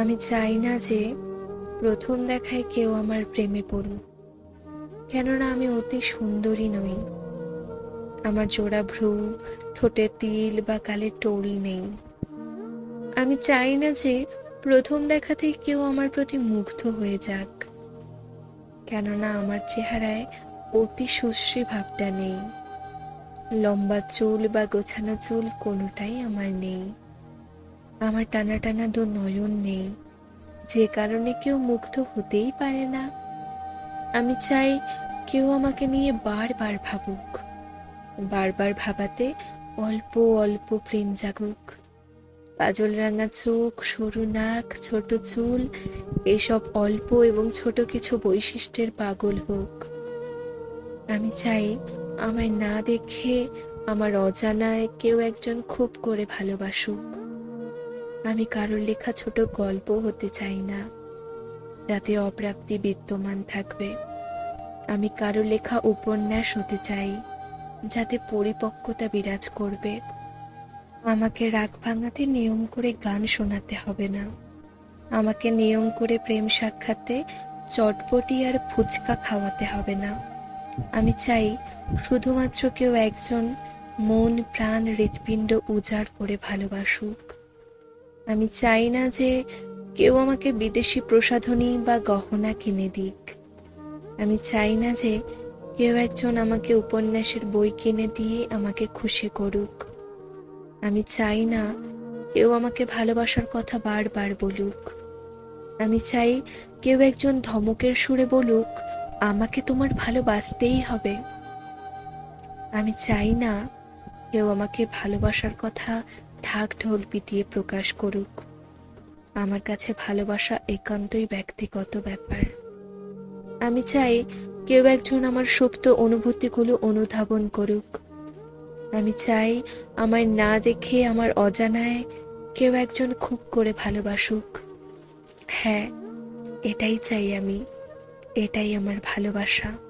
আমি চাই না যে প্রথম দেখায় কেউ আমার প্রেমে পড়ুক। কেননা আমি অতি সুন্দরী নই। আমার জোড়া ভ্রু, ঠোঁটে তিল বা গালে টোল নেই। আমি চাই না যে প্রথম দেখাতেই কেউ আমার প্রতি মুগ্ধ হয়ে যাক। কেননা আমার চেহারায় অতি সুশ্রী ভাবটা নেই। লম্বা চুল বা গোছানো চুল কোনোটাই আমার নেই। আমার টানা টানা দু নয়ন নেই। যে কারণে কেউ মুগ্ধ হতেই পারে না। আমি চাই কেউ আমাকে নিয়ে বারবার ভাবুক। বারবার ভাবাতে অল্প অল্প প্রেম জাগুক। কাজল রাঙা চোখ, সরু নাক, ছোট চুল, এসব অল্প এবং ছোট কিছু বৈশিষ্ট্যের পাগল হোক। আমি চাই আমায় না দেখে আমার অজানায় কেউ একজন খুব করে ভালোবাসুক। আমি কারোর লেখা ছোট গল্প হতে চাই না। যাতে অপ্রাপ্তি বিদ্যমান থাকবে। আমি কারও লেখা উপন্যাস হতে চাই, যাতে পরিপক্কতা বিরাজ করবে। আমাকে রাগ ভাঙাতে নিয়ম করে গান শোনাতে হবে না। আমাকে নিয়ম করে প্রেম সাক্ষাতে চটপটি আর ফুচকা খাওয়াতে হবে না। আমি চাই শুধুমাত্র কেউ একজন মন প্রাণ হৃৎপিণ্ড উজাড় করে ভালোবাসুক। আমি চাই না যে কেউ আমাকে বিদেশি প্রসাধনী বা গহনা কিনে দিক। আমি চাই না যে কেউ একজন আমাকে উপন্যাসের বই কিনে দিয়ে আমাকে খুশি করুক। আমি চাই না কেউ আমাকে ভালোবাসার কথা বারবার বলুক। আমি চাই কেউ একজন ধমকের সুরে বলুক, আমাকে তোমার ভালোবাসতেই হবে। আমি চাই না কেউ আমাকে ভালোবাসার কথা ঢাক ঢোল পিটিয়ে প্রকাশ করুক। আমার কাছে ভালোবাসা একান্তই ব্যক্তিগত ব্যাপার। আমি চাই কেউ একজন আমার সুপ্ত অনুভূতিগুলো অনুধাবন করুক। আমি চাই আমার না দেখে আমার অজানায় কেউ একজন খুব করে ভালোবাসুক। হ্যাঁ এটাই চাই আমি। এটাই আমার ভালোবাসা।